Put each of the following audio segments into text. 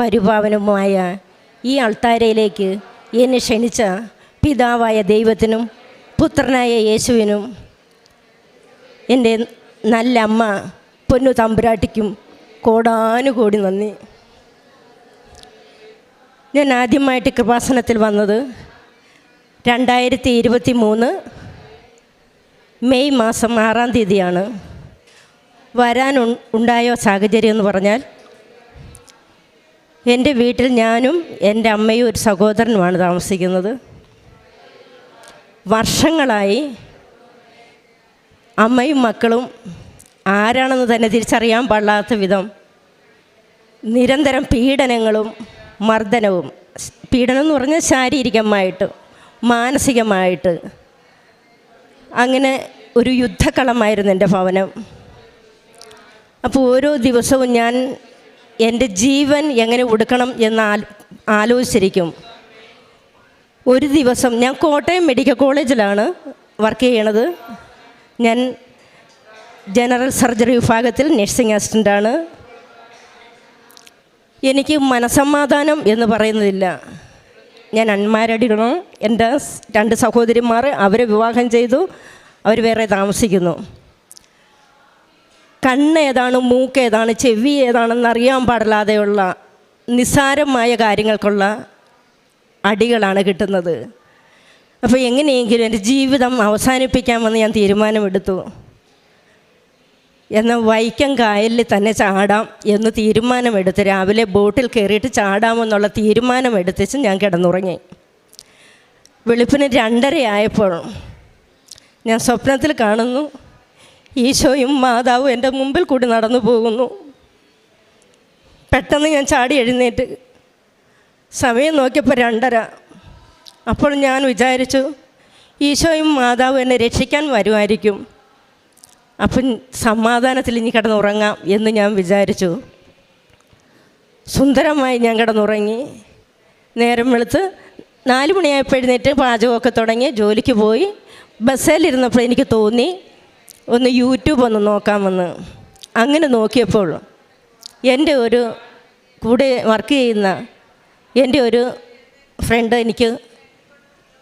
പരിപാവനവുമായ ഈ അൾത്താരയിലേക്ക് എന്നെ ക്ഷണിച്ച പിതാവായ ദൈവത്തിനും പുത്രനായ യേശുവിനും എന്റെ നല്ല അമ്മ പൊന്നു തമ്പുരാട്ടിക്കും കോടാനുകോടി നന്ദി. ഞാൻ ആദ്യമായിട്ട് കൃപാസനത്തിൽ വന്നത് രണ്ടായിരത്തി ഇരുപത്തി മൂന്ന് മെയ് മാസം ആറാം തീയതിയാണ്. വരാൻ ഉണ്ടായ സാഹചര്യം എന്ന് പറഞ്ഞാൽ എന്റെ വീട്ടിൽ ഞാനും എന്റെ അമ്മയും ഒരു സഹോദരനുമാണ് താമസിക്കുന്നത്. വർഷങ്ങളായി അമ്മയും മക്കളും ആരാണെന്ന് തന്നെ തിരിച്ചറിയാൻ പാടാത്ത വിധം നിരന്തരം പീഡനങ്ങളും മർദ്ദനവും പീഡനം എന്ന് പറഞ്ഞാൽ ശാരീരികമായിട്ട് മാനസികമായിട്ട് അങ്ങനെ ഒരു യുദ്ധക്കളമായിരുന്നു എന്റെ ഭവനം. അപ്പോൾ ഓരോ ദിവസവും ഞാൻ എന്റെ ജീവൻ എങ്ങനെ ഉടുക്കണം എന്ന് ആലോചിച്ചിരിക്കും. ഒരു ദിവസം ഞാൻ കോട്ടയം മെഡിക്കൽ കോളേജിലാണ് വർക്ക് ചെയ്യണത്. ഞാൻ ജനറൽ സർജറി വിഭാഗത്തിൽ നഴ്സിംഗ് അസിസ്റ്റന്റാണ് എനിക്ക് മനസമാധാനം എന്ന് പറയുന്നതില്ല. ഞാൻ അൺമാരഡിയാണ് എന്റെ രണ്ട് സഹോദരിമാർ അവരെ വിവാഹം ചെയ്തു. അവർ വേറെ താമസിക്കുന്നു. കണ്ണ് ഏതാണ് മൂക്ക് ഏതാണ് ചെവി ഏതാണെന്ന് അറിയാൻ പാടില്ലാതെയുള്ള നിസ്സാരമായ കാര്യങ്ങൾക്കുള്ള അടികളാണ് കിട്ടുന്നത്. അപ്പോൾ എങ്ങനെയെങ്കിലും എന്റെ ജീവിതം അവസാനിപ്പിക്കാമെന്ന് ഞാൻ തീരുമാനമെടുത്തു. എന്നാൽ വൈക്കം കായലിൽ തന്നെ ചാടാം എന്ന് തീരുമാനമെടുത്ത് രാവിലെ ബോട്ടിൽ കയറിയിട്ട് ചാടാമെന്നുള്ള തീരുമാനമെടുത്തിച്ച് ഞാൻ കിടന്നുറങ്ങി. വെളുപ്പിന് രണ്ടരയായപ്പോൾ ഞാൻ സ്വപ്നത്തിൽ കാണുന്നു ഈശോയും മാതാവും എന്റെ മുമ്പിൽ കൂടി നടന്നു പോകുന്നു. പെട്ടെന്ന് ഞാൻ ചാടി എഴുന്നേറ്റ്. സമയം നോക്കിയപ്പോൾ രണ്ടര. അപ്പോൾ ഞാൻ വിചാരിച്ചു ഈശോയും മാതാവും എന്നെ രക്ഷിക്കാൻ വരുമായിരിക്കും. അപ്പം സമാധാനത്തിൽ ഇനി കിടന്നുറങ്ങാം എന്ന് ഞാൻ വിചാരിച്ചു. സുന്ദരമായി ഞാൻ കിടന്നുറങ്ങി. നേരം വെളുത്ത് നാല് മണിയായപ്പോൾ എഴുന്നേറ്റ് പാചകമൊക്കെ തുടങ്ങി ജോലിക്ക് പോയി. ബസ്സിലിരുന്നപ്പോൾ എനിക്ക് തോന്നി ഒന്ന് യൂട്യൂബ് ഒന്ന് നോക്കാമെന്ന് അങ്ങനെ നോക്കിയപ്പോൾ എന്റെ ഒരു കൂടെ വർക്ക് ചെയ്യുന്ന എന്റെ ഒരു ഫ്രണ്ട് എനിക്ക്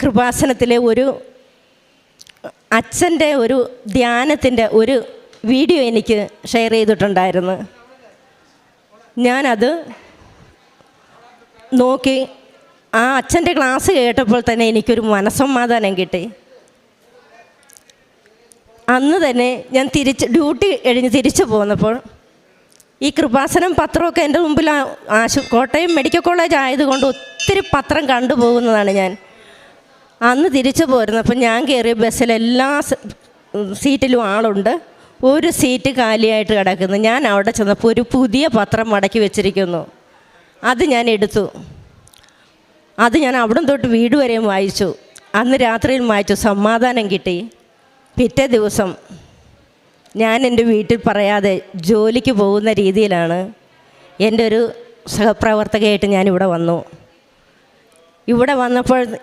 കൃപാസനത്തിലെ ഒരു അച്ഛന്റെ ഒരു ധ്യാനത്തിന്റെ ഒരു വീഡിയോ എനിക്ക് ഷെയർ ചെയ്തിട്ടുണ്ടായിരുന്നു. ഞാനത് നോക്കി ആ അച്ഛന്റെ ക്ലാസ് കേട്ടപ്പോൾ തന്നെ എനിക്കൊരു മനസ്സമാധാനം കിട്ടി. അന്ന് തന്നെ ഞാൻ തിരിച്ച് ഡ്യൂട്ടി കഴിഞ്ഞ് തിരിച്ചു പോന്നപ്പോൾ ഈ കൃപാസനം പത്രമൊക്കെ എന്റെ മുമ്പിൽ ആശു കോട്ടയം മെഡിക്കൽ കോളേജ് ആയതുകൊണ്ട് ഒത്തിരി പത്രം കണ്ടുപോകുന്നതാണ് ഞാൻ. അന്ന് തിരിച്ചു പോരുന്നപ്പോൾ ഞാൻ കയറിയ ബസ്സിൽ എല്ലാ സീറ്റിലും ആളുണ്ട്. ഒരു സീറ്റ് കാലിയായിട്ട് കിടക്കുന്നു. ഞാൻ അവിടെ ചെന്നപ്പോൾ ഒരു പുതിയ പത്രം മടക്കി വെച്ചിരിക്കുന്നു. അത് ഞാൻ എടുത്തു. അത് ഞാൻ അവിടം തൊട്ട് വീട് വരെയും വായിച്ചു. അന്ന് രാത്രിയിൽ വായിച്ചു. സമാധാനം കിട്ടി. പിറ്റേ ദിവസം ഞാൻ എന്റെ വീട്ടിൽ പറയാതെ ജോലിക്ക് പോകുന്ന രീതിയിലാണ് എന്റെ ഒരു സഹപ്രവർത്തകയായിട്ട് ഞാനിവിടെ വന്നു. ഇവിടെ വന്നപ്പോൾ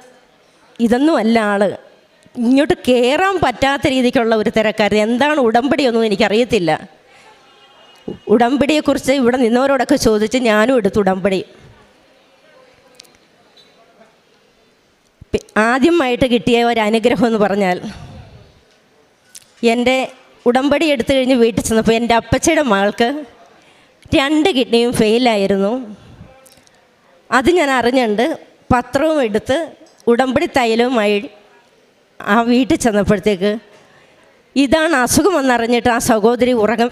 ഇതൊന്നും അല്ല ആൾ. ഇങ്ങോട്ട് കയറാൻ പറ്റാത്ത രീതിക്കുള്ള ഒരു തിരക്കാരൻ എന്താണ് ഉടമ്പടിയൊന്നും എനിക്കറിയത്തില്ല. ഉടമ്പടിയെക്കുറിച്ച് ഇവിടെ നിന്നവരോടൊക്കെ ചോദിച്ച് ഞാനും എടുത്തു ഉടമ്പടി. ആദ്യമായിട്ട് കിട്ടിയ ഒരു അനുഗ്രഹം എന്ന് പറഞ്ഞാൽ എന്റെ ഉടമ്പടി എടുത്തു കഴിഞ്ഞ് വീട്ടിൽ ചെന്നപ്പോൾ എന്റെ അപ്പച്ചയുടെ മകൾക്ക് രണ്ട് കിഡ്നിയും ഫെയിലായിരുന്നു അത് ഞാൻ അറിഞ്ഞുണ്ട് പത്രവും എടുത്ത് ഉടമ്പടി തൈലവുമായി ആ വീട്ടിൽ ചെന്നപ്പോഴത്തേക്ക് ഇതാണ് അസുഖമെന്നറിഞ്ഞിട്ട് ആ സഹോദരി ഉറക്കം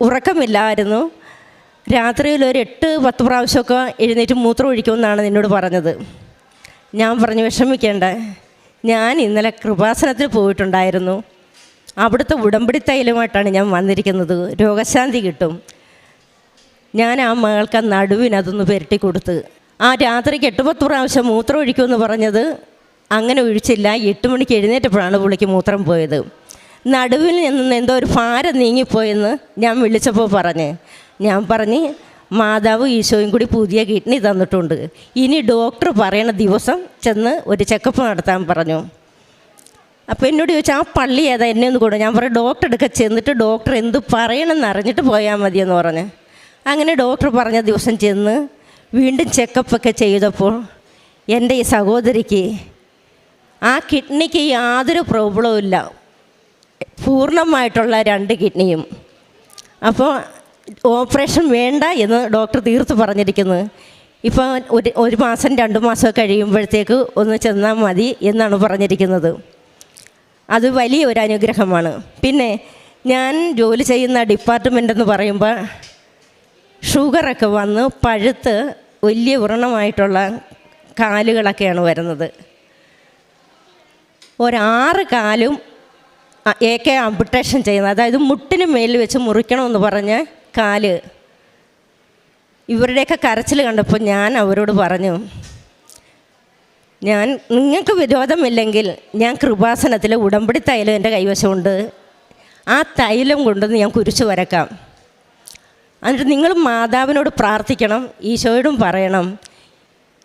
ഉറക്കമില്ലായിരുന്നു. രാത്രിയിൽ ഒരു എട്ട് പത്ത് പ്രാവശ്യമൊക്കെ എഴുന്നേറ്റ് മൂത്രം ഒഴിക്കുമെന്നാണ് നിന്നോട് പറഞ്ഞത്. ഞാൻ പറഞ്ഞു വിഷമിക്കേണ്ട. ഞാൻ ഇന്നലെ കൃപാസനത്തിൽ പോയിട്ടുണ്ടായിരുന്നു. അവിടുത്തെ ഉടമ്പടി തൈലമായിട്ടാണ് ഞാൻ വന്നിരിക്കുന്നത്. രോഗശാന്തി കിട്ടും. ഞാൻ ആ മകൾക്ക് നടുവിനതൊന്ന് പുരട്ടി കൊടുത്ത് ആ രാത്രിക്ക് എട്ട് പത്ത് പ്രാവശ്യം മൂത്രം ഒഴിക്കുമെന്ന് പറഞ്ഞത് അങ്ങനെ ഒഴിച്ചില്ല. എട്ട് മണിക്ക് എഴുന്നേറ്റപ്പോഴാണ് പുള്ളിക്ക് മൂത്രം പോയത്. നടുവിൽ നിന്ന് എന്തോ ഒരു ഭാരം നീങ്ങിപ്പോയെന്ന് ഞാൻ വിളിച്ചപ്പോൾ പറഞ്ഞ് ഞാൻ പറഞ്ഞ് മാതാവ് ഈശോയും കൂടി പുതിയ കിഡ്നി തന്നിട്ടുണ്ട്. ഇനി ഡോക്ടർ പറയണ ദിവസം ചെന്ന് ഒരു ചെക്കപ്പ് നടത്താൻ പറഞ്ഞു. അപ്പോൾ എന്നോട് ചോദിച്ചാൽ ആ പള്ളി ഏതാ? എന്നെ ഒന്ന് കൂടെ ഞാൻ പറയും ഡോക്ടർ എടുക്ക ചെന്നിട്ട് ഡോക്ടർ എന്ത് പറയണമെന്ന് അറിഞ്ഞിട്ട് പോയാൽ മതിയെന്ന് പറഞ്ഞ്. അങ്ങനെ ഡോക്ടർ പറഞ്ഞ ദിവസം ചെന്ന് വീണ്ടും ചെക്കപ്പൊക്കെ ചെയ്തപ്പോൾ എന്റെ ഈ സഹോദരിക്ക് ആ കിഡ്നിക്ക് യാതൊരു പ്രോബ്ലവും ഇല്ല. പൂർണമായിട്ടുള്ള രണ്ട് കിഡ്നിയും. അപ്പോൾ ഓപ്പറേഷൻ വേണ്ട എന്ന് ഡോക്ടർ തീർത്ത് പറഞ്ഞിരിക്കുന്നത് ഇപ്പോൾ ഒരു ഒരു മാസം രണ്ട് മാസം കഴിയുമ്പോഴത്തേക്ക് ഒന്ന് ചെന്നാൽ മതി എന്നാണ് പറഞ്ഞിരിക്കുന്നത്. അത് വലിയ ഒരു അനുഗ്രഹമാണ് പിന്നെ ഞാൻ ജോലി ചെയ്യുന്ന ഡിപ്പാർട്ട്മെന്റ് എന്ന് പറയുമ്പോൾ ഷുഗറൊക്കെ വന്ന് പഴുത്ത് വലിയ വ്രണമായിട്ടുള്ള കാലുകളൊക്കെയാണ് വരുന്നത്. ഒരാറ് കാലും എ കെ അംപുട്ടേഷൻ ചെയ്യുന്നത് അതായത് മുട്ടിന് മേലിൽ വെച്ച് മുറിക്കണമെന്ന് പറഞ്ഞ് കാൽ. ഇവരുടെയൊക്കെ കരച്ചിൽ കണ്ടപ്പോൾ ഞാൻ അവരോട് പറഞ്ഞു ഞാൻ നിങ്ങൾക്ക് വിരോധമില്ലെങ്കിൽ ഞാൻ കൃപാസനത്തിൽ ഉടമ്പടി തൈലം എന്റെ കൈവശമുണ്ട്. ആ തൈലം കൊണ്ടുവന്ന് ഞാൻ കുരിശ് വരക്കാം എന്നിട്ട് നിങ്ങൾ മാതാവിനോട് പ്രാർത്ഥിക്കണം ഈശോയോടും പറയണം.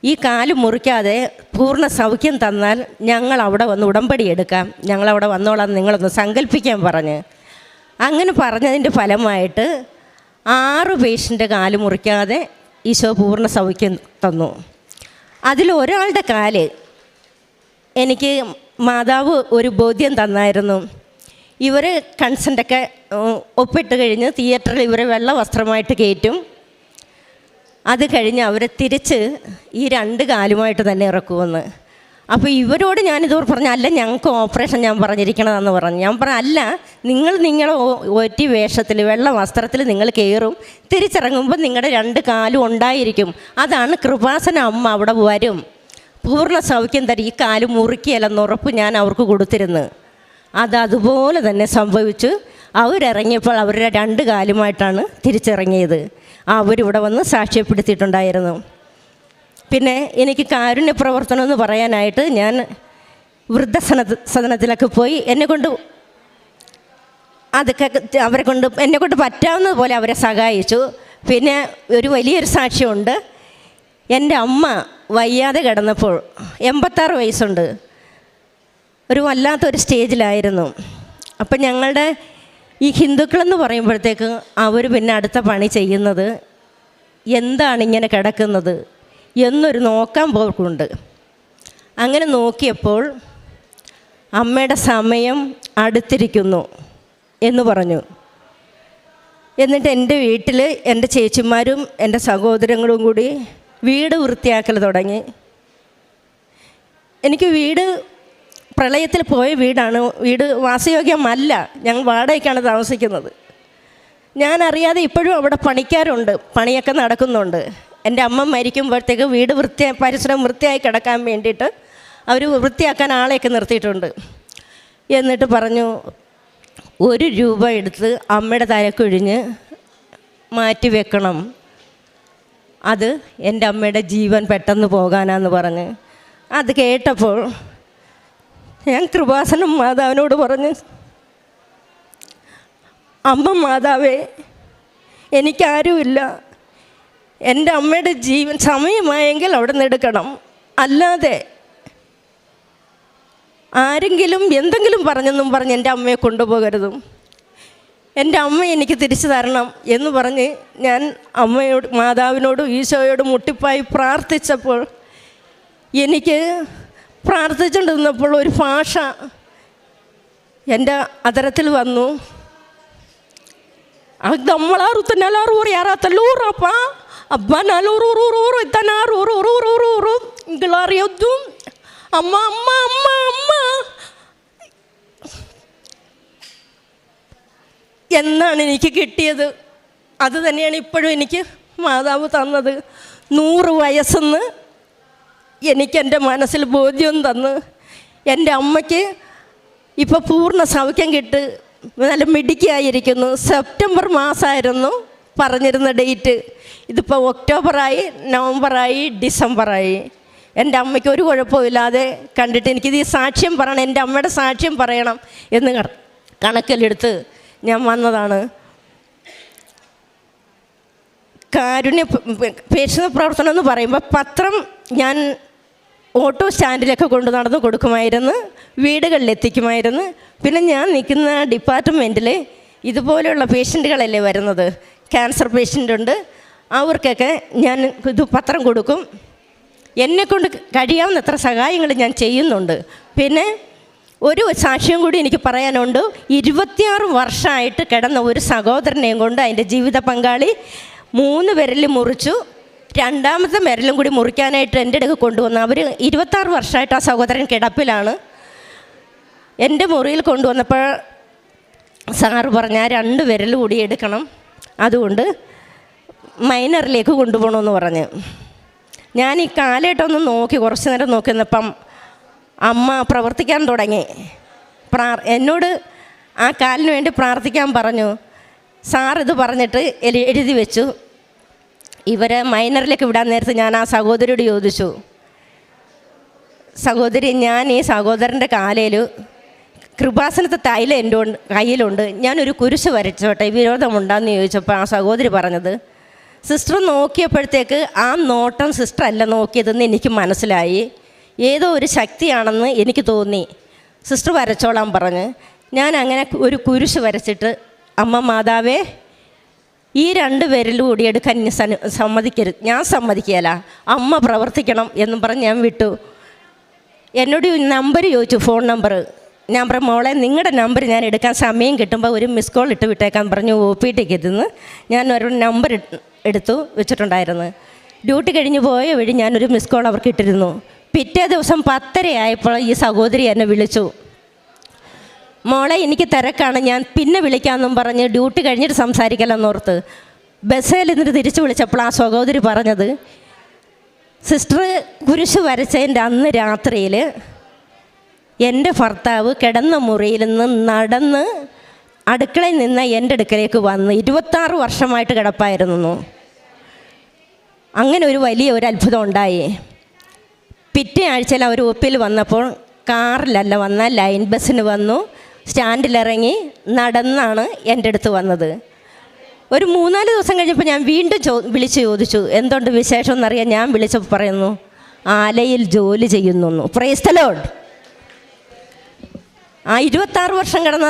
ഈ കാൽ മുറിക്കാതെ പൂർണ സൗഖ്യം തന്നാൽ ഞങ്ങൾ അവിടെ വന്ന് ഉടമ്പടി എടുക്കാം. ഞങ്ങൾ അവിടെ വന്നോളാം നിങ്ങളൊന്ന് സങ്കല്പിക്കാൻ പറഞ്ഞ്. അങ്ങനെ പറഞ്ഞതിന്റെ ഫലമായിട്ട് ആറ് പേഷ്യന്റെ കാൽ മുറിക്കാതെ ഈശോ പൂർണ സൗഖ്യം തന്നു. അതിൽ ഒരാളുടെ കാൽ എനിക്ക് മാതാവ് ഒരു ബോധ്യം തന്നായിരുന്നു. ഇവർ കൺസന്റൊക്കെ ഒപ്പിട്ട് കഴിഞ്ഞ് തിയേറ്ററിൽ ഇവരെ വെള്ള വസ്ത്രമായിട്ട് കയറ്റും. അത് കഴിഞ്ഞ് അവരെ തിരിച്ച് ഈ രണ്ട് കാലുമായിട്ട് തന്നെ ഇറക്കുമെന്ന്. അപ്പോൾ ഇവരോട് ഞാനിത് പറഞ്ഞ അല്ല ഞങ്ങൾക്ക് ഓപ്പറേഷൻ ഞാൻ പറഞ്ഞിരിക്കണതെന്ന് പറഞ്ഞു. ഞാൻ പറഞ്ഞു അല്ല നിങ്ങൾ നിങ്ങളെ ഒറ്റ വേഷത്തിൽ വെള്ള വസ്ത്രത്തിൽ നിങ്ങൾ കയറും തിരിച്ചിറങ്ങുമ്പോൾ നിങ്ങളുടെ രണ്ട് കാലും ഉണ്ടായിരിക്കും. അതാണ് കൃപാസന അമ്മ അവിടെ വരും. പൂർണ സൗഖ്യം തരും. ഈ കാൽ മുറുക്കിയല്ലെന്ന് ഉറപ്പ് ഞാൻ അവർക്ക് കൊടുത്തിരുന്നു. അത് അതുപോലെ തന്നെ സംഭവിച്ചു. അവരിറങ്ങിയപ്പോൾ അവരുടെ രണ്ട് കാലുമായിട്ടാണ് തിരിച്ചിറങ്ങിയത്. അവരിവിടെ വന്ന് സാക്ഷ്യപ്പെടുത്തിയിട്ടുണ്ടായിരുന്നു. പിന്നെ എനിക്ക് കാരുണ്യ പ്രവർത്തനം എന്ന് പറയാനായിട്ട് ഞാൻ വൃദ്ധസന സദനത്തിലൊക്കെ പോയി എന്നെ കൊണ്ട് അതൊക്കെ അവരെ കൊണ്ട് എന്നെ കൊണ്ട് പറ്റാവുന്നത് പോലെ അവരെ സഹായിച്ചു. പിന്നെ ഒരു വലിയൊരു സാക്ഷ്യമുണ്ട്. എന്റെ അമ്മ വയ്യാതെ കിടന്നപ്പോൾ എൺപത്താറ് വയസ്സുണ്ട്. ഒരു വല്ലാത്തൊരു സ്റ്റേജിലായിരുന്നു. അപ്പം ഞങ്ങളുടെ ഈ ഹിന്ദുക്കളെന്ന് പറയുമ്പോഴത്തേക്ക് അവർ പിന്നെ അടുത്ത പണി ചെയ്യുന്നത്. എന്താണ് ഇങ്ങനെ കിടക്കുന്നത്? എന്നൊരു നോക്കാൻ പോക്കുണ്ട്. അങ്ങനെ നോക്കിയപ്പോൾ അമ്മയുടെ സമയം അടുത്തിരിക്കുന്നു എന്ന് പറഞ്ഞു. എന്നിട്ട് എന്റെ വീട്ടിൽ എന്റെ ചേച്ചിമാരും എന്റെ സഹോദരങ്ങളും കൂടി വീട് വൃത്തിയാക്കൽ തുടങ്ങി. എനിക്ക് വീട് പ്രളയത്തിൽ പോയ വീടാണ് വീട് വാസയോഗ്യമല്ല ഞങ്ങൾ വാടകയ്ക്കാണ് താമസിക്കുന്നത്. ഞാൻ അറിയാതെ ഇപ്പോഴും അവിടെ പണിക്കാരുണ്ട് പണിയൊക്കെ നടക്കുന്നുണ്ട്. എന്റെ അമ്മ മരിക്കുമ്പോഴത്തേക്ക് വീട് വൃത്തിയായി പരിസരം വൃത്തിയായി കിടക്കാൻ വേണ്ടിയിട്ട് അവർ വൃത്തിയാക്കാൻ ആളെയൊക്കെ നിർത്തിയിട്ടുണ്ട്. എന്നിട്ട് പറഞ്ഞു ഒരു രൂപ എടുത്ത് അമ്മയുടെ തലക്കൊഴിഞ്ഞ് മാറ്റി വെക്കണം. അത് എന്റെ അമ്മയുടെ ജീവൻ പെട്ടെന്ന് പോകാനാന്ന് പറഞ്ഞ്. അത് കേട്ടപ്പോൾ ഞാൻ കൃപാസനം മാതാവിനോട് പറഞ്ഞ് അമ്മ മാതാവേ എനിക്കാരുമില്ല. എന്റെ അമ്മയുടെ ജീവൻ സമയമായെങ്കിൽ അവിടെ നിന്ന് എടുക്കണം. അല്ലാതെ ആരെങ്കിലും എന്തെങ്കിലും പറഞ്ഞെന്നും പറഞ്ഞ് എന്റെ അമ്മയെ കൊണ്ടുപോകരുതും. എന്റെ അമ്മ എനിക്ക് തിരിച്ചു തരണം എന്ന് പറഞ്ഞ് ഞാൻ അമ്മയോട് മാതാവിനോടും ഈശോയോട് മുട്ടിപ്പായി പ്രാർത്ഥിച്ചപ്പോൾ എനിക്ക് പ്രാർത്ഥിച്ചുകൊണ്ടിരുന്നപ്പോൾ ഒരു ഭാഷ എന്റെ അതരത്തിൽ വന്നു. അത് തന്നെ പറയാറാത്തല്ലോ ഉറപ്പാ అబ్బా రూరు ఇద్దనా రూరు రూరు రూరు ఇంకలా എന്നാണ് എനിക്ക് കിട്ടിയത്? അത് തന്നെയാണ് ഇപ്പോഴും എനിക്ക് മാതാവ് തന്നത്. നൂറ് വയസ്സെന്ന് എനിക്കെന്റെ മനസ്സിൽ ബോധ്യം തന്ന്. എന്റെ അമ്മയ്ക്ക് ഇപ്പോൾ പൂർണ സൗഖ്യം കിട്ട് നല്ല മിടുക്കിയായിരിക്കുന്നു. സെപ്റ്റംബർ മാസമായിരുന്നു പറഞ്ഞിരുന്ന ഡേറ്റ്. ഇതിപ്പോൾ ഒക്ടോബറായി നവംബറായി ഡിസംബറായി. എന്റെ അമ്മയ്ക്ക് ഒരു കുഴപ്പമില്ലാതെ കണ്ടിട്ട് എനിക്കിത് ഈ സാക്ഷ്യം പറയണം എന്റെ അമ്മയുടെ സാക്ഷ്യം പറയണം എന്ന് കണ- കണക്കിലെടുത്ത് ഞാൻ വന്നതാണ്. കാരുണ്യ പേശുന്ന പ്രവർത്തനം എന്ന് പറയുമ്പോൾ പത്രം ഞാൻ ഓട്ടോ സ്റ്റാൻഡിലൊക്കെ കൊണ്ടു നടന്ന് കൊടുക്കുമായിരുന്നു വീടുകളിൽ എത്തിക്കുമായിരുന്നു. പിന്നെ ഞാൻ നിൽക്കുന്ന ഡിപ്പാർട്ട്മെന്റിൽ ഇതുപോലെയുള്ള പേഷ്യന്റുകളല്ലേ വരുന്നത്? ക്യാൻസർ പേഷ്യന്റ് ഉണ്ട്. അവർക്കൊക്കെ ഞാൻ ഇത് പത്രം കൊടുക്കും. എന്നെക്കൊണ്ട് കഴിയാവുന്ന എത്ര സഹായങ്ങൾ ഞാൻ ചെയ്യുന്നുണ്ട്. പിന്നെ ഒരു സാക്ഷ്യം കൂടി എനിക്ക് പറയാനുണ്ട്. ഇരുപത്തിയാറ് വർഷമായിട്ട് കിടന്ന ഒരു സഹോദരനെയും കൊണ്ട് അതിന്റെ ജീവിത പങ്കാളി മൂന്ന് വിരൽ മുറിച്ചു. രണ്ടാമത്തെ വിരലും കൂടി മുറിക്കാനായിട്ട് എന്റെ അടുക്ക് കൊണ്ടുവന്നു. അവർ ഇരുപത്താറ് വർഷമായിട്ട് ആ സഹോദരൻ കിടപ്പിലാണ്. എന്റെ മുറിയിൽ കൊണ്ടുവന്നപ്പോൾ സാറ് പറഞ്ഞ ആ രണ്ട് വിരൽ കൂടി എടുക്കണം. അതുകൊണ്ട് മൈനറിലേക്ക് കൊണ്ടുപോകണമെന്ന് പറഞ്ഞ്. ഞാൻ ഈ കാലേട്ടൊന്ന് നോക്കി കുറച്ച് നേരം നോക്കി നിന്നപ്പം അമ്മ പ്രവർത്തിക്കാൻ തുടങ്ങി. പ്രാർ എന്നോട് ആ കാലിന് വേണ്ടി പ്രാർത്ഥിക്കാൻ പറഞ്ഞു. സാർ ഇത് പറഞ്ഞിട്ട് എഴുതി വെച്ചു. ഇവരെ മൈനറിലേക്ക് വിടാൻ നേരത്ത് ഞാൻ ആ സഹോദരിയോട് ചോദിച്ചു. സഹോദരി ഞാൻ ഈ സഹോദരന്റെ കാലയിൽ കൃപാസനത്തെ തൈല എന്റെ കയ്യിലുണ്ട്. ഞാനൊരു കുരിശ് വരച്ചോട്ടെ? വിരോധമുണ്ടാന്ന് ചോദിച്ചപ്പോൾ ആ സഹോദരി പറഞ്ഞത് സിസ്റ്റർ നോക്കിയപ്പോഴത്തേക്ക് ആ നോട്ടം സിസ്റ്റർ അല്ല നോക്കിയതെന്ന് എനിക്ക് മനസ്സിലായി. ഏതോ ഒരു ശക്തിയാണെന്ന് എനിക്ക് തോന്നി. സിസ്റ്റർ വരച്ചോളാൻ പറഞ്ഞ്. ഞാൻ അങ്ങനെ ഒരു കുരിശ് വരച്ചിട്ട് അമ്മ മാതാവേ ഈ രണ്ട് പേരിലും കൂടി എടുക്കാൻ ഇനി സമ്മതിക്കരുത് ഞാൻ സമ്മതിക്കുകയല്ല. അമ്മ പ്രവർത്തിക്കണം എന്നും പറഞ്ഞ് ഞാൻ വിട്ടു. എന്നോട് നമ്പർ ചോദിച്ചു ഫോൺ നമ്പർ ഞാൻ പറഞ്ഞു മോളെ നിങ്ങളുടെ നമ്പർ ഞാൻ എടുക്കാൻ സമയം കിട്ടുമ്പോൾ ഒരു മിസ് കോൾ ഇട്ട് വിട്ടേക്കാൻ പറഞ്ഞു ഒ പി ടിക്ക് എത്തുന്നു. ഞാൻ ഒരു നമ്പർ എടുത്തു വെച്ചിട്ടുണ്ടായിരുന്നു. ഡ്യൂട്ടി കഴിഞ്ഞ് പോയ വഴി ഞാനൊരു മിസ് കോൾ അവർക്ക് ഇട്ടിരുന്നു. പിറ്റേ ദിവസം പത്തരയായപ്പോൾ ഈ സഹോദരി എന്നെ വിളിച്ചു. മോളെ എനിക്ക് തിരക്കാണ് ഞാൻ പിന്നെ വിളിക്കാമെന്നും പറഞ്ഞ് ഡ്യൂട്ടി കഴിഞ്ഞിട്ട് സംസാരിക്കലെന്നോർത്ത് ബസ്സിൽ നിന്നിട്ട് തിരിച്ചു വിളിച്ചപ്പോൾ ആ സഹോദരി പറഞ്ഞത് സിസ്റ്റർ കുരിശ് വരച്ചതിന്റെ അന്ന് രാത്രിയിൽ എന്റെ ഭർത്താവ് കിടന്ന മുറിയിൽ നിന്ന് നടന്ന് അടുക്കളയിൽ നിന്ന് എന്റെ അടുക്കലേക്ക് വന്ന് ഇരുപത്താറ് വർഷമായിട്ട് കിടപ്പായിരുന്നു. അങ്ങനെ ഒരു വലിയ ഒരു അത്ഭുതം ഉണ്ടായി. പിറ്റേ ആഴ്ചയിൽ അവർ ഒപ്പിൽ വന്നപ്പോൾ കാറിലല്ല വന്ന ലൈൻ ബസ്സിന് വന്നു സ്റ്റാൻഡിലിറങ്ങി നടന്നാണ് എന്റെ അടുത്ത് വന്നത്. ഒരു മൂന്നാൽ ദിവസം കഴിഞ്ഞപ്പോൾ ഞാൻ വീണ്ടും ചോ വിളിച്ച് ചോദിച്ചു എന്തുകൊണ്ട് വിശേഷം? എന്നറിയാൻ ഞാൻ വിളിച്ചപ്പോൾ പറയുന്നു ആലയിൽ ജോലി ചെയ്യുന്നു. പ്രൈസ്തലോഡ് ആ ഇരുപത്താറ് വർഷം കിടന്ന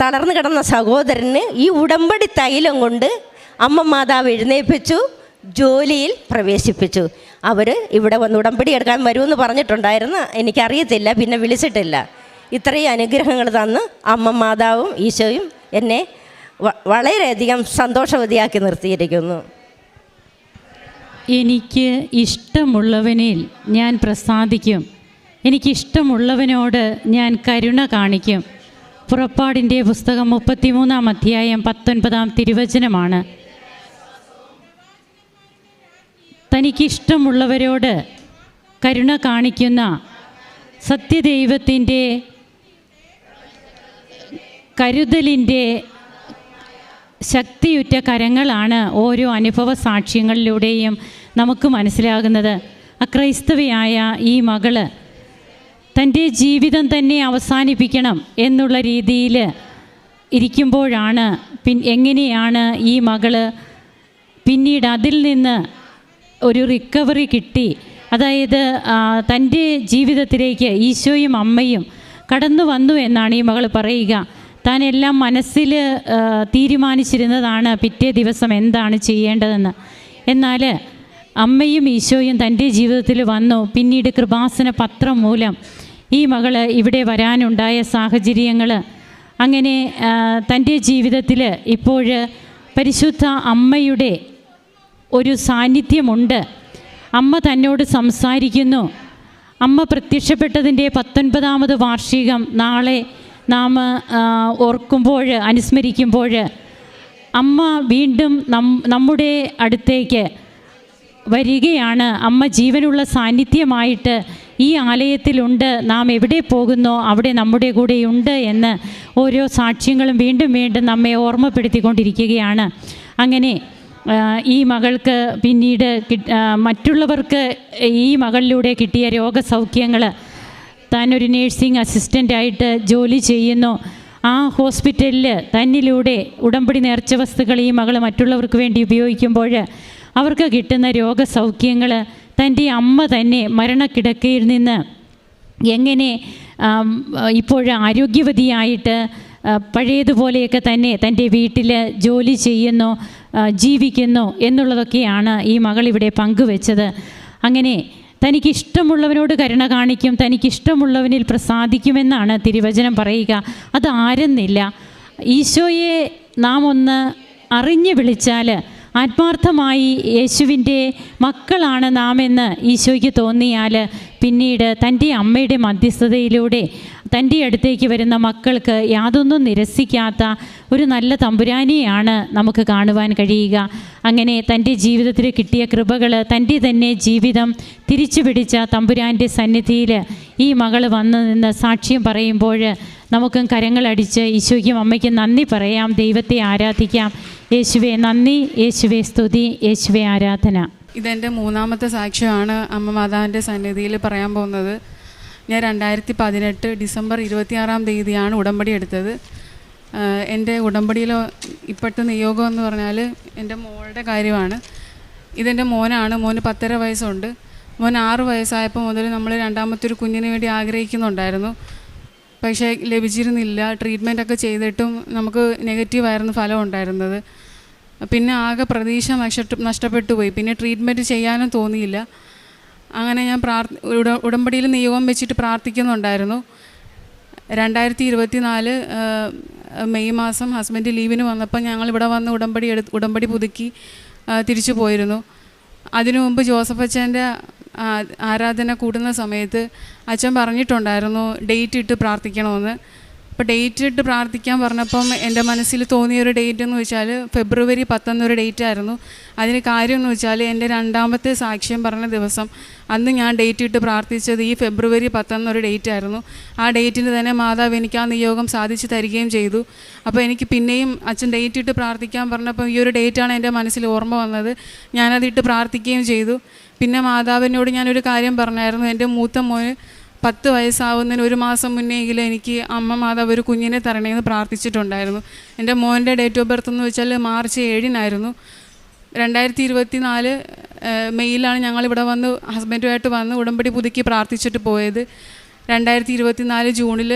തളർന്നു കിടന്ന സഹോദരന് ഈ ഉടമ്പടി തൈലം കൊണ്ട് അമ്മ മാതാവ് എഴുന്നേൽപ്പിച്ചു ജോലിയിൽ പ്രവേശിപ്പിച്ചു. അവർ ഇവിടെ വന്ന് ഉടമ്പടി എടുക്കാൻ വരുമെന്ന് പറഞ്ഞിട്ടുണ്ടായിരുന്നു. എനിക്കറിയത്തില്ല പിന്നെ വിളിച്ചിട്ടില്ല. ഇത്രയും അനുഗ്രഹങ്ങൾ തന്ന് അമ്മ മാതാവും ഈശോയും എന്നെ വളരെയധികം സന്തോഷവതിയാക്കി നിർത്തിയിരിക്കുന്നു. എനിക്ക് ഇഷ്ടമുള്ളവനിൽ ഞാൻ പ്രസാദിക്കും. എനിക്കിഷ്ടമുള്ളവനോട് ഞാൻ കരുണ കാണിക്കും. പുറപ്പാടിന്റെ പുസ്തകം മുപ്പത്തിമൂന്നാം അധ്യായം പത്തൊൻപതാം തിരുവചനമാണ്. തനിക്കിഷ്ടമുള്ളവരോട് കരുണ കാണിക്കുന്ന സത്യദൈവത്തിന്റെ കരുതലിന്റെ ശക്തിയുറ്റ കരങ്ങളാണ് ഓരോ അനുഭവ സാക്ഷ്യങ്ങളിലൂടെയും നമുക്ക് മനസ്സിലാകുന്നത്. അക്രൈസ്തവയായ ഈ മകൾ തന്റെ ജീവിതം തന്നെ അവസാനിപ്പിക്കണം എന്നുള്ള രീതിയിൽ ഇരിക്കുമ്പോഴാണ് പിൻ എങ്ങനെയാണ് ഈ മകൾ പിന്നീട് അതിൽ നിന്ന് ഒരു റിക്കവറി കിട്ടി. അതായത് തന്റെ ജീവിതത്തിലേക്ക് ഈശോയും അമ്മയും കടന്നു വന്നു എന്നാണ് ഈ മകൾ പറയുക. താൻ എല്ലാം മനസ്സിൽ തീരുമാനിച്ചിരുന്നതാണ് പിറ്റേ ദിവസം എന്താണ് ചെയ്യേണ്ടതെന്ന്. എന്നാൽ അമ്മയും ഈശോയും തന്റെ ജീവിതത്തിൽ വന്നു. പിന്നീട് കൃപാസന പത്രം മൂലം ഈ മകൾ ഇവിടെ വരാനുണ്ടായ സാഹചര്യങ്ങൾ അങ്ങനെ തന്റെ ജീവിതത്തിൽ ഇപ്പോൾ പരിശുദ്ധ അമ്മയുടെ ഒരു സാന്നിധ്യമുണ്ട്. അമ്മ തന്നോട് സംസാരിക്കുന്നു. അമ്മ പ്രത്യക്ഷപ്പെട്ടതിന്റെ പത്തൊൻപതാമത് വാർഷികം നാളെ നാം ഓർക്കുമ്പോൾ അനുസ്മരിക്കുമ്പോൾ അമ്മ വീണ്ടും നമ്മുടെ അടുത്തേക്ക് വരികയാണ്. അമ്മ ജീവനുള്ള സാന്നിധ്യമായിട്ട് ഈ ആലയത്തിലുണ്ട് നാം എവിടെ പോകുന്നോ അവിടെ നമ്മുടെ കൂടെയുണ്ട് എന്ന് ഓരോ സാക്ഷ്യങ്ങളും വീണ്ടും വീണ്ടും നമ്മെ ഓർമ്മപ്പെടുത്തിക്കൊണ്ടിരിക്കുകയാണ്. അങ്ങനെ ഈ മകൾക്ക് പിന്നീട് മറ്റുള്ളവർക്ക് ഈ മകളിലൂടെ കിട്ടിയ രോഗസൗഖ്യങ്ങൾ താൻ ഒരു നേഴ്സിംഗ് അസിസ്റ്റന്റായിട്ട് ജോലി ചെയ്യുന്നു. ആ ഹോസ്പിറ്റലിൽ തന്നിലൂടെ ഉടമ്പടി നേർച്ച വസ്തുക്കൾ ഈ മകൾ മറ്റുള്ളവർക്ക് വേണ്ടി ഉപയോഗിക്കുമ്പോൾ അവർക്ക് കിട്ടുന്ന രോഗസൗഖ്യങ്ങൾ തന്റെ അമ്മ തന്നെ മരണക്കിടക്കയിൽ നിന്ന് എങ്ങനെ ഇപ്പോൾ ആരോഗ്യവതിയായിട്ട് പഴയതുപോലെയൊക്കെ തന്നെ തന്റെ വീട്ടിൽ ജോലി ചെയ്യുന്നു ജീവിക്കുന്നു എന്നുള്ളതൊക്കെയാണ് ഈ മകൾ ഇവിടെ പങ്കുവെച്ചത്. അങ്ങനെ തനിക്കിഷ്ടമുള്ളവനോട് കരുണ കാണിക്കും തനിക്കിഷ്ടമുള്ളവനിൽ പ്രസാദിക്കുമെന്നാണ് തിരുവചനം പറയുക. അത് ആരെന്നില്ല. ഈശോയെ നാം ഒന്ന് അറിഞ്ഞു വിളിച്ചാൽ ആത്മാർത്ഥമായി യേശുവിന്റെ മക്കളാണ് നാം എന്ന് ഈശോയ്ക്ക് തോന്നിയാൽ പിന്നീട് തന്റെ അമ്മയുടെ മധ്യസ്ഥതയിലൂടെ തന്റെ അടുത്തേക്ക് വരുന്ന മക്കൾക്ക് യാതൊന്നും നിരസിക്കാത്ത ഒരു നല്ല തമ്പുരാനെയാണ് നമുക്ക് കാണുവാൻ കഴിയുക. അങ്ങനെ തന്റെ ജീവിതത്തിൽ കിട്ടിയ കൃപകൾ തന്റെ തന്നെ ജീവിതം തിരിച്ചു പിടിച്ച തമ്പുരാന്റെ സന്നിധിയിൽ ഈ മകൾ വന്നു നിന്ന് സാക്ഷ്യം പറയുമ്പോൾ നമുക്കും കരങ്ങളടിച്ച് ഈശോയ്ക്കും അമ്മയ്ക്കും നന്ദി പറയാം. ദൈവത്തെ ആരാധിക്കാം. യേശുവെ നന്ദി. യേശുവെ സ്തുതി. യേശുവെ ആരാധന. ഇതെന്റെ മൂന്നാമത്തെ സാക്ഷ്യമാണ് അമ്മ മാതാവിന്റെ സന്നിധിയിൽ പറയാൻ പോകുന്നത്. ഞാൻ രണ്ടായിരത്തി പതിനെട്ട് ഡിസംബർ ഇരുപത്തിയാറാം തീയതിയാണ് ഉടമ്പടി എടുത്തത്. എന്റെ ഉടമ്പടിയിൽ ഇപ്പോഴത്തെ നിയോഗം എന്ന് പറഞ്ഞാൽ എന്റെ മോളുടെ കാര്യമാണ്. ഇതെന്റെ മോനാണ് മോന് പത്തര വയസ്സുണ്ട്. മോൻ ആറ് വയസ്സായപ്പോൾ മുതൽ നമ്മൾ രണ്ടാമത്തെ ഒരു കുഞ്ഞിന് വേണ്ടി ആഗ്രഹിക്കുന്നുണ്ടായിരുന്നു. പക്ഷേ ലഭിച്ചിരുന്നില്ല. ട്രീറ്റ്മെന്റ് ഒക്കെ ചെയ്തിട്ടും നമുക്ക് നെഗറ്റീവായിരുന്നു ഫലം ഉണ്ടായിരുന്നത്. പിന്നെ ആകെ പ്രതീക്ഷ നഷ്ട നഷ്ടപ്പെട്ടു പോയി. പിന്നെ ട്രീറ്റ്മെന്റ് ചെയ്യാനും തോന്നിയില്ല. അങ്ങനെ ഞാൻ പ്രാർ ഉട ഉടമ്പടിയിൽ നിയോഗം വെച്ചിട്ട് പ്രാർത്ഥിക്കുന്നുണ്ടായിരുന്നു. രണ്ടായിരത്തി ഇരുപത്തി നാല് മെയ് മാസം ഹസ്ബൻഡ് ലീവിന് വന്നപ്പോൾ ഞങ്ങൾ ഇവിടെ വന്ന് ഉടമ്പടി എടുത്ത് ഉടമ്പടി പുതുക്കി തിരിച്ചു പോയിരുന്നു. അതിനു മുമ്പ് ജോസഫ് അച്ഛന്റെ ആരാധന കൂടുന്ന സമയത്ത് അച്ഛൻ പറഞ്ഞിട്ടുണ്ടായിരുന്നു ഡേറ്റ് ഇട്ട് പ്രാർത്ഥിക്കണമെന്ന്. അപ്പോൾ ഡേറ്റ് ഇട്ട് പ്രാർത്ഥിക്കാൻ പറഞ്ഞപ്പം എന്റെ മനസ്സിൽ തോന്നിയ ഒരു ഡേറ്റ് എന്ന് വെച്ചാൽ ഫെബ്രുവരി പത്തൊന്നൊരു ഡേറ്റ് ആയിരുന്നു. അതിന് കാര്യം എന്ന് വെച്ചാൽ എന്റെ രണ്ടാമത്തെ സാക്ഷ്യം പറഞ്ഞ ദിവസം അന്ന് ഞാൻ ഡേറ്റ് ഇട്ട് പ്രാർത്ഥിച്ചത് ഈ ഫെബ്രുവരി പത്തൊന്നൊരു ഡേറ്റ് ആയിരുന്നു. ആ ഡേറ്റിന് തന്നെ മാതാവ് എനിക്ക് ആ നിയോഗം സാധിച്ചു തരികയും ചെയ്തു. അപ്പോൾ എനിക്ക് പിന്നെയും അച്ഛൻ ഡേറ്റ് ഇട്ട് പ്രാർത്ഥിക്കാൻ പറഞ്ഞപ്പോൾ ഈ ഒരു ഡേറ്റാണ് എന്റെ മനസ്സിൽ ഓർമ്മ വന്നത്. ഞാനതിട്ട് പ്രാർത്ഥിക്കുകയും ചെയ്തു. പിന്നെ മാതാവിനോട് ഞാനൊരു കാര്യം പറഞ്ഞായിരുന്നു. എന്റെ മൂത്ത മോന് പത്ത് വയസ്സാവുന്നതിന് ഒരു മാസം മുന്നെയെങ്കിലും എനിക്ക് അമ്മ മാതാവ് ഒരു കുഞ്ഞിനെ തരണേന്ന് പ്രാർത്ഥിച്ചിട്ടുണ്ടായിരുന്നു. എന്റെ മോന്റെ ഡേറ്റ് ഓഫ് ബർത്ത് എന്ന് വെച്ചാൽ മാർച്ച് ഏഴിനായിരുന്നു. രണ്ടായിരത്തി ഇരുപത്തി നാല് മെയ്യിലാണ് ഞങ്ങളിവിടെ വന്ന് ഹസ്ബൻഡുമായിട്ട് വന്ന് ഉടമ്പടി പുതുക്കി പ്രാർത്ഥിച്ചിട്ട് പോയത്. രണ്ടായിരത്തി ഇരുപത്തി നാല് ജൂണിൽ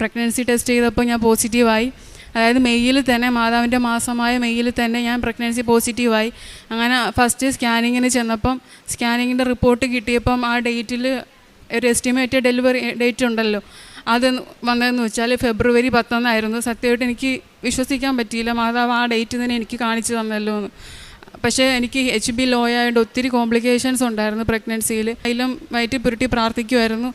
പ്രഗ്നൻസി ടെസ്റ്റ് ചെയ്തപ്പോൾ ഞാൻ പോസിറ്റീവായി. അതായത് മെയ്യിൽ തന്നെ മാതാവിന്റെ മാസമായ മെയ്യിൽ തന്നെ ഞാൻ പ്രഗ്നൻസി പോസിറ്റീവായി. അങ്ങനെ ഫസ്റ്റ് സ്കാനിങ്ങിന് ചെന്നപ്പം സ്കാനിങ്ങിന്റെ റിപ്പോർട്ട് കിട്ടിയപ്പം ആ ഡേറ്റിൽ ഒരു എസ്റ്റിമേറ്റഡ് ഡെലിവറി ഡേറ്റ് ഉണ്ടല്ലോ. അത് വന്നതെന്ന് വെച്ചാൽ ഫെബ്രുവരി പത്തൊന്നായിരുന്നു. സത്യമായിട്ട് എനിക്ക് വിശ്വസിക്കാൻ പറ്റിയില്ല. മാതാവ് ആ ഡേറ്റ് തന്നെ എനിക്ക് കാണിച്ചു തന്നല്ലോ എന്ന്. പക്ഷേ എനിക്ക് എച്ച് ബി ലോ ആയതുകൊണ്ട് ഒത്തിരി കോംപ്ലിക്കേഷൻസ് ഉണ്ടായിരുന്നു പ്രഗ്നൻസിയിൽ അതിലും വയറ്റി പുരട്ടി പ്രാർത്ഥിക്കുമായിരുന്നു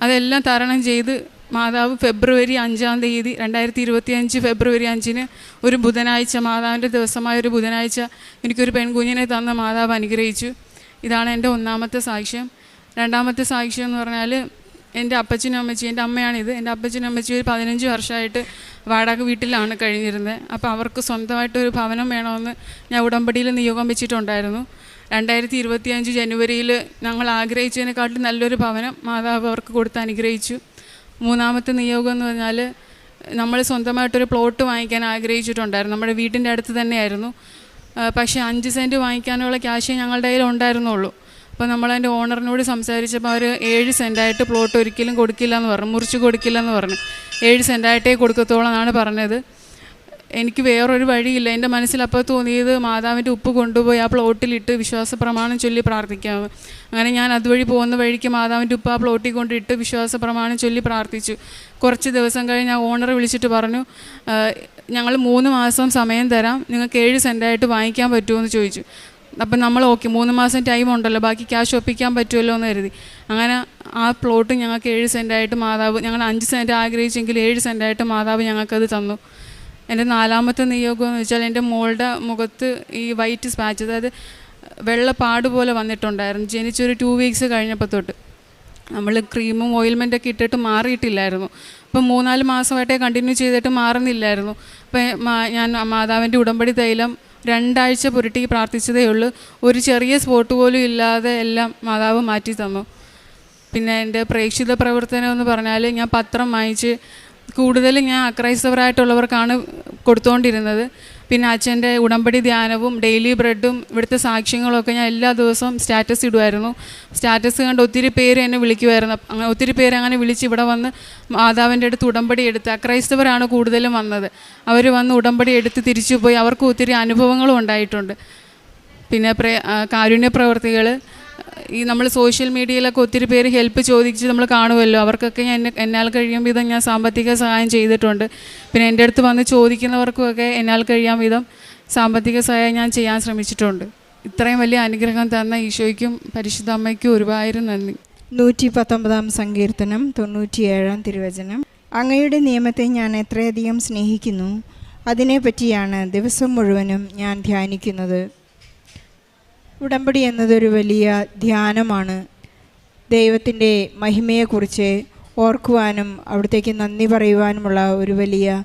അതെല്ലാം തരണം ചെയ്ത് മാതാവ് ഫെബ്രുവരി അഞ്ചാം തീയതി രണ്ടായിരത്തി ഇരുപത്തി അഞ്ച് ഫെബ്രുവരി അഞ്ചിന് ഒരു ബുധനാഴ്ച മാതാവിന്റെ ദിവസമായ ഒരു ബുധനാഴ്ച എനിക്കൊരു പെൺകുഞ്ഞിനെ തന്ന മാതാവ് അനുഗ്രഹിച്ചു. ഇതാണ് എന്റെ ഒന്നാമത്തെ സാക്ഷ്യം. രണ്ടാമത്തെ സാക്ഷ്യം എന്ന് പറഞ്ഞാൽ എന്റെ അപ്പച്ചനും അമ്മച്ചി എന്റെ അമ്മയാണിത്. എന്റെ അപ്പച്ചനും അമ്മച്ചി ഒരു പതിനഞ്ച് വർഷമായിട്ട് വാടക വീട്ടിലാണ് കഴിഞ്ഞിരുന്നത്. അപ്പോൾ അവർക്ക് സ്വന്തമായിട്ട് ഒരു ഭവനം വേണമെന്ന് ഞാൻ ഉടമ്പടിയിൽ നിയോഗം വെച്ചിട്ടുണ്ടായിരുന്നു. രണ്ടായിരത്തി ഇരുപത്തിയഞ്ച് ജനുവരിയിൽ ഞങ്ങൾ ആഗ്രഹിച്ചതിനെക്കാട്ടിൽ നല്ലൊരു ഭവനം മാതാവ് അവർക്ക് കൊടുത്ത് അനുഗ്രഹിച്ചു. മൂന്നാമത്തെ നിയോഗം എന്ന് പറഞ്ഞാൽ നമ്മൾ സ്വന്തമായിട്ടൊരു പ്ലോട്ട് വാങ്ങിക്കാൻ ആഗ്രഹിച്ചിട്ടുണ്ടായിരുന്നു. നമ്മുടെ വീടിന്റെ അടുത്ത് തന്നെയായിരുന്നു. പക്ഷേ അഞ്ച് സെന്റ് വാങ്ങിക്കാനുള്ള ക്യാഷേ ഞങ്ങളുടെ കയ്യിൽ ഉണ്ടായിരുന്നുള്ളൂ. അപ്പോൾ നമ്മൾ അതിന്റെ ഓണറിനോട് സംസാരിച്ചപ്പോൾ അവർ ഏഴ് സെന്റായിട്ട് പ്ലോട്ട് ഒരിക്കലും കൊടുക്കില്ല എന്ന് പറഞ്ഞു മുറിച്ച് കൊടുക്കില്ല എന്ന് പറഞ്ഞു. ഏഴ് സെന്റായിട്ടേ കൊടുക്കത്തോളം എന്നാണ് പറഞ്ഞത്. എനിക്ക് വേറൊരു വഴിയില്ല. എന്റെ മനസ്സിൽ അപ്പോൾ തോന്നിയത് മാതാവിന്റെ ഉപ്പ് കൊണ്ടുപോയി ആ പ്ലോട്ടിലിട്ട് വിശ്വാസ പ്രമാണം ചൊല്ലി പ്രാർത്ഥിക്കാം അങ്ങനെ ഞാൻ അതുവഴി പോകുന്ന വഴിക്ക് മാതാവിന്റെ ഉപ്പ് ആ പ്ലോട്ടിൽ കൊണ്ടിട്ട് വിശ്വാസ പ്രമാണം ചൊല്ലി പ്രാർത്ഥിച്ചു. കുറച്ച് ദിവസം കഴിഞ്ഞ് ആ ഓണർ വിളിച്ചിട്ട് പറഞ്ഞു ഞങ്ങൾ മൂന്ന് മാസം സമയം തരാം. നിങ്ങൾക്ക് ഏഴ് സെന്റായിട്ട് വാങ്ങിക്കാൻ പറ്റുമോ? എന്ന് ചോദിച്ചു. അപ്പം നമ്മൾ ഓക്കെ മൂന്ന് മാസം ടൈം ഉണ്ടല്ലോ ബാക്കി ക്യാഷ് ഒപ്പിക്കാൻ പറ്റുമല്ലോ എന്ന് കരുതി. അങ്ങനെ ആ പ്ലോട്ട് ഞങ്ങൾക്ക് ഏഴ് സെന്റായിട്ട് മാതാവ് ഞങ്ങൾ അഞ്ച് സെന്റ് ആഗ്രഹിച്ചെങ്കിൽ ഏഴ് സെന്റായിട്ട് മാതാവ് ഞങ്ങൾക്കത് തന്നു. എന്റെ നാലാമത്തെ നിയോഗം എന്ന് വെച്ചാൽ എന്റെ മോളുടെ മുഖത്ത് ഈ വൈറ്റ് സ്പാച്ച് അതായത് വെള്ള പാട് പോലെ വന്നിട്ടുണ്ടായിരുന്നു. ജനിച്ചൊരു ടു വീക്സ് കഴിഞ്ഞപ്പോൾ തൊട്ട്. നമ്മൾ ക്രീമും ഓയിൽമെന്റൊക്കെ ഇട്ടിട്ട് മാറിയിട്ടില്ലായിരുന്നു. അപ്പം മൂന്നാൽ മാസമായിട്ടേ കണ്ടിന്യൂ ചെയ്തിട്ട് മാറുന്നില്ലായിരുന്നു. അപ്പം ഞാൻ മാതാവിന്റെ ഉടമ്പടി തൈലം രണ്ടാഴ്ച പുരട്ടി പ്രാർത്ഥിച്ചതേ ഉള്ളൂ. ഒരു ചെറിയ സ്പോട്ട് പോലും ഇല്ലാതെ എല്ലാം മാതാവ് മാറ്റി തന്നു. പിന്നെ എന്റെ പ്രേക്ഷിത പ്രവർത്തനം എന്ന് പറഞ്ഞാൽ ഞാൻ പത്രം വായിച്ച് കൂടുതലും ഞാൻ അക്രൈസ്തവരായിട്ടുള്ളവർക്കാണ് കൊടുത്തുകൊണ്ടിരുന്നത് പിന്നെ അച്ഛന്റെ ഉടമ്പടി ധ്യാനവും ഡെയിലി ബ്രെഡും ഇവിടുത്തെ സാക്ഷ്യങ്ങളൊക്കെ ഞാൻ എല്ലാ ദിവസവും സ്റ്റാറ്റസ് ഇടുമായിരുന്നു. സ്റ്റാറ്റസ് കണ്ട് ഒത്തിരി പേര് എന്നെ വിളിക്കുമായിരുന്നു. അങ്ങനെ ഒത്തിരി പേര് അങ്ങനെ വിളിച്ച് ഇവിടെ വന്ന് മാതാവിന്റെ അടുത്ത് ഉടമ്പടി എടുത്ത് അക്രൈസ്തവരാണ് കൂടുതലും വന്നത്. അവർ വന്ന് ഉടമ്പടി എടുത്ത് തിരിച്ചു പോയി. അവർക്ക് ഒത്തിരി അനുഭവങ്ങളും ഉണ്ടായിട്ടുണ്ട്. പിന്നെ പ്രേ കാരുണ്യ പ്രവർത്തികൾ ഈ നമ്മൾ സോഷ്യൽ മീഡിയയിലൊക്കെ ഒത്തിരി പേര് ഹെൽപ്പ് ചോദിച്ച് നമ്മൾ കാണുമല്ലോ അവർക്കൊക്കെ ഞാൻ എന്നെ- എന്നാൽ കഴിയും വിധം ഞാൻ സാമ്പത്തിക സഹായം ചെയ്തിട്ടുണ്ട്. പിന്നെ എന്റെ അടുത്ത് വന്ന് ചോദിക്കുന്നവർക്കുമൊക്കെ എന്നാൽ കഴിയാൻ വിധം സാമ്പത്തിക സഹായം ഞാൻ ചെയ്യാൻ ശ്രമിച്ചിട്ടുണ്ട്. ഇത്രയും വലിയ അനുഗ്രഹം തന്ന ഈശോയ്ക്കും പരിശുദ്ധ അമ്മയ്ക്കും ഒരുപായിരം നന്ദി. നൂറ്റി പത്തൊമ്പതാം സങ്കീർത്തനം തൊണ്ണൂറ്റിയേഴാം തിരുവചനം. അങ്ങയുടെ നിയമത്തെ ഞാൻ എത്രയധികം സ്നേഹിക്കുന്നു അതിനെപ്പറ്റിയാണ് ദിവസം മുഴുവനും ഞാൻ ധ്യാനിക്കുന്നത്. ഉടമ്പടി എന്നതൊരു വലിയ ധ്യാനമാണ്. ദൈവത്തിന്റെ മഹിമയെക്കുറിച്ച് ഓർക്കുവാനും അവിടത്തേക്ക് നന്ദി പറയുവാനുമുള്ള ഒരു വലിയ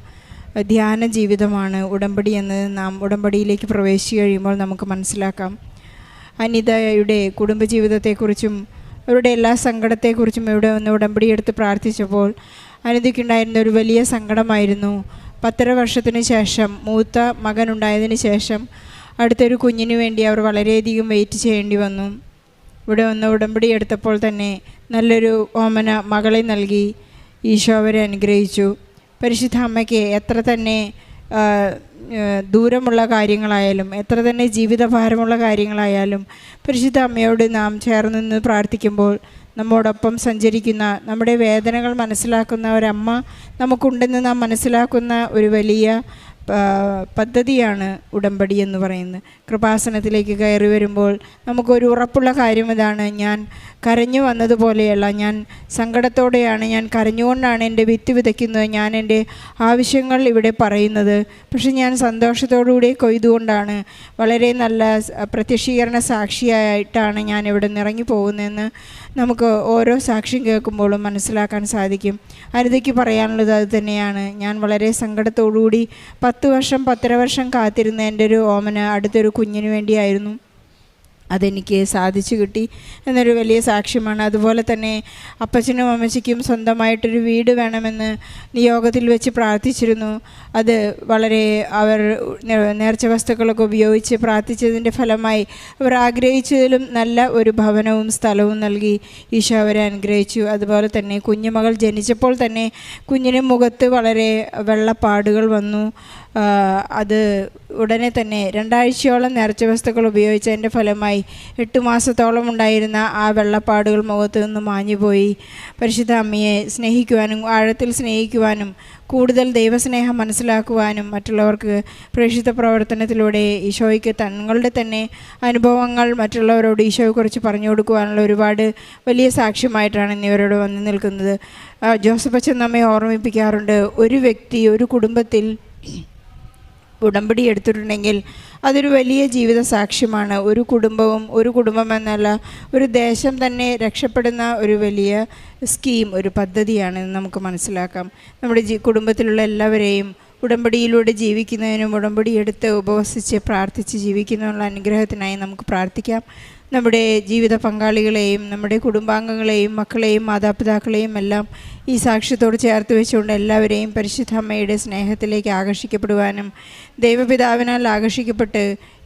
ധ്യാന ജീവിതമാണ് ഉടമ്പടി എന്ന് നാം ഉടമ്പടിയിലേക്ക് പ്രവേശിച്ചു കഴിയുമ്പോൾ നമുക്ക് മനസ്സിലാക്കാം. അനിതയുടെ കുടുംബജീവിതത്തെക്കുറിച്ചും അവരുടെ എല്ലാ സങ്കടത്തെക്കുറിച്ചും ഇവിടെ ഒന്ന് ഉടമ്പടി എടുത്ത് പ്രാർത്ഥിച്ചപ്പോൾ അനിതയ്ക്കുണ്ടായിരുന്ന ഒരു വലിയ സങ്കടമായിരുന്നു. പത്തര വർഷത്തിന് ശേഷം മൂത്ത മകനുണ്ടായതിന് ശേഷം അടുത്തൊരു കുഞ്ഞിന് വേണ്ടി അവർ വളരെയധികം വെയിറ്റ് ചെയ്യേണ്ടി വന്നു. ഇവിടെ വന്ന് ഉടമ്പടി എടുത്തപ്പോൾ തന്നെ നല്ലൊരു ഓമന മകളെ നൽകി ഈശോ അവരെ അനുഗ്രഹിച്ചു. പരിശുദ്ധ അമ്മയ്ക്ക് എത്ര തന്നെ ദൂരമുള്ള കാര്യങ്ങളായാലും എത്ര തന്നെ ജീവിതഭാരമുള്ള കാര്യങ്ങളായാലും പരിശുദ്ധ അമ്മയോട് നാം ചേർന്ന് നിന്ന് പ്രാർത്ഥിക്കുമ്പോൾ നമ്മോടൊപ്പം സഞ്ചരിക്കുന്ന നമ്മുടെ വേദനകൾ മനസ്സിലാക്കുന്ന ഒരമ്മ നമുക്കുണ്ടെന്ന് നാം മനസ്സിലാക്കുന്ന ഒരു വലിയ പദ്ധതിയാണ് ഉടമ്പടി എന്ന് പറയുന്നത്. കൃപാസനത്തിലേക്ക് കയറി വരുമ്പോൾ നമുക്കൊരു ഉറപ്പുള്ള കാര്യം ഇതാണ്. ഞാൻ കരഞ്ഞു വന്നതുപോലെയല്ല. ഞാൻ സങ്കടത്തോടെയാണ് ഞാൻ കരഞ്ഞുകൊണ്ടാണ് എന്റെ വിത്ത് വിതയ്ക്കുന്നത്. ഞാൻ എന്റെ ആവശ്യങ്ങൾ ഇവിടെ പറയുന്നത്. പക്ഷെ ഞാൻ സന്തോഷത്തോടുകൂടി കൊയ്തുകൊണ്ടാണ്. വളരെ നല്ല പ്രത്യക്ഷീകരണ സാക്ഷിയായിട്ടാണ് ഞാൻ ഇവിടെ നിറങ്ങി പോകുന്നതെന്ന് നമുക്ക് ഓരോ സാക്ഷ്യം കേൾക്കുമ്പോഴും മനസ്സിലാക്കാൻ സാധിക്കും. അനിതയ്ക്ക് പറയാനുള്ളത് അത് തന്നെയാണ്. ഞാൻ വളരെ സങ്കടത്തോടുകൂടി പത്ത് വർഷം പത്തര വർഷം കാത്തിരുന്ന എന്റെ ഒരു ഓമന അടുത്തൊരു കുഞ്ഞിന് വേണ്ടിയായിരുന്നു. അതെനിക്ക് സാധിച്ചു കിട്ടി എന്നൊരു വലിയ സാക്ഷ്യമാണ്. അതുപോലെ തന്നെ അപ്പച്ചനും അമ്മച്ചിക്കും സ്വന്തമായിട്ടൊരു വീട് വേണമെന്ന് നിയോഗത്തിൽ വെച്ച് പ്രാർത്ഥിച്ചിരുന്നു. അത് വളരെ അവർ നേർച്ച വസ്തുക്കളൊക്കെ ഉപയോഗിച്ച് പ്രാർത്ഥിച്ചതിന്റെ ഫലമായി അവർ ആഗ്രഹിച്ചതിലും നല്ല ഒരു ഭവനവും സ്ഥലവും നൽകി ഈശോ അവരെ അനുഗ്രഹിച്ചു. അതുപോലെ തന്നെ കുഞ്ഞുമകൾ ജനിച്ചപ്പോൾ തന്നെ കുഞ്ഞിന് മുഖത്ത് വളരെ വെള്ളപ്പാടുകൾ വന്നു. അത് ഉടനെ തന്നെ രണ്ടാഴ്ചയോളം നേർച്ച വസ്തുക്കൾ ഉപയോഗിച്ചതിന്റെ ഫലമായി എട്ട് മാസത്തോളം ഉണ്ടായിരുന്ന ആ വെള്ളപ്പാടുകൾ മുഖത്ത് നിന്ന് മാഞ്ഞുപോയി. പരിശുദ്ധ അമ്മയെ സ്നേഹിക്കുവാനും ആഴത്തിൽ സ്നേഹിക്കുവാനും കൂടുതൽ ദൈവസ്നേഹം മനസ്സിലാക്കുവാനും മറ്റുള്ളവർക്ക് പ്രേക്ഷിത പ്രവർത്തനത്തിലൂടെ ഈശോയ്ക്ക് തങ്ങളുടെ തന്നെ അനുഭവങ്ങൾ മറ്റുള്ളവരോട് ഈശോയെക്കുറിച്ച് പറഞ്ഞു കൊടുക്കുവാനുള്ള ഒരുപാട് വലിയ സാക്ഷ്യമായിട്ടാണ് ഇന്നിവരോട് വന്നു നിൽക്കുന്നത്. ജോസഫ് അച്ഛൻ നമ്മെ ഓർമ്മിപ്പിക്കാറുണ്ട് ഒരു വ്യക്തി ഒരു കുടുംബത്തിൽ ഉടമ്പടി എടുത്തിട്ടുണ്ടെങ്കിൽ അതൊരു വലിയ ജീവിത സാക്ഷ്യമാണ്. ഒരു കുടുംബവും ഒരു കുടുംബം എന്നല്ല ഒരു ദേശം തന്നെ രക്ഷപ്പെടുന്ന ഒരു വലിയ സ്കീം ഒരു പദ്ധതിയാണെന്ന് നമുക്ക് മനസ്സിലാക്കാം. നമ്മുടെ കുടുംബത്തിലുള്ള എല്ലാവരെയും ഉടമ്പടിയിലൂടെ ജീവിക്കുന്നതിനും ഉടമ്പടി എടുത്ത് ഉപവസിച്ച് പ്രാർത്ഥിച്ച് ജീവിക്കുന്നതിനുള്ള അനുഗ്രഹത്തിനായി നമുക്ക് പ്രാർത്ഥിക്കാം. നമ്മുടെ ജീവിത പങ്കാളികളെയും നമ്മുടെ കുടുംബാംഗങ്ങളെയും മക്കളെയും മാതാപിതാക്കളെയും എല്ലാം ഈ സാക്ഷ്യത്തോട് ചേർത്ത് വെച്ചുകൊണ്ട് എല്ലാവരെയും പരിശുദ്ധ അമ്മയുടെ സ്നേഹത്തിലേക്ക് ആകർഷിക്കപ്പെടുവാനും ദൈവപിതാവിനാൽ ആകർഷിക്കപ്പെട്ട്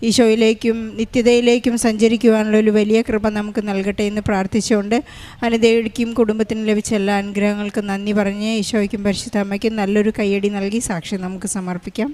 ഈശോയിലേക്കും നിത്യതയിലേക്കും സഞ്ചരിക്കുവാനുള്ള ഒരു വലിയ കൃപ നമുക്ക് നൽകട്ടെ എന്ന് പ്രാർത്ഥിച്ചുകൊണ്ട് അനുദേവിക്കും കുടുംബത്തിന് ലഭിച്ച എല്ലാ അനുഗ്രഹങ്ങൾക്കും നന്ദി പറഞ്ഞ് ഈശോയ്ക്കും പരിശുദ്ധ അമ്മയ്ക്കും നല്ലൊരു കയ്യടി നൽകി സാക്ഷ്യം നമുക്ക് സമർപ്പിക്കാം.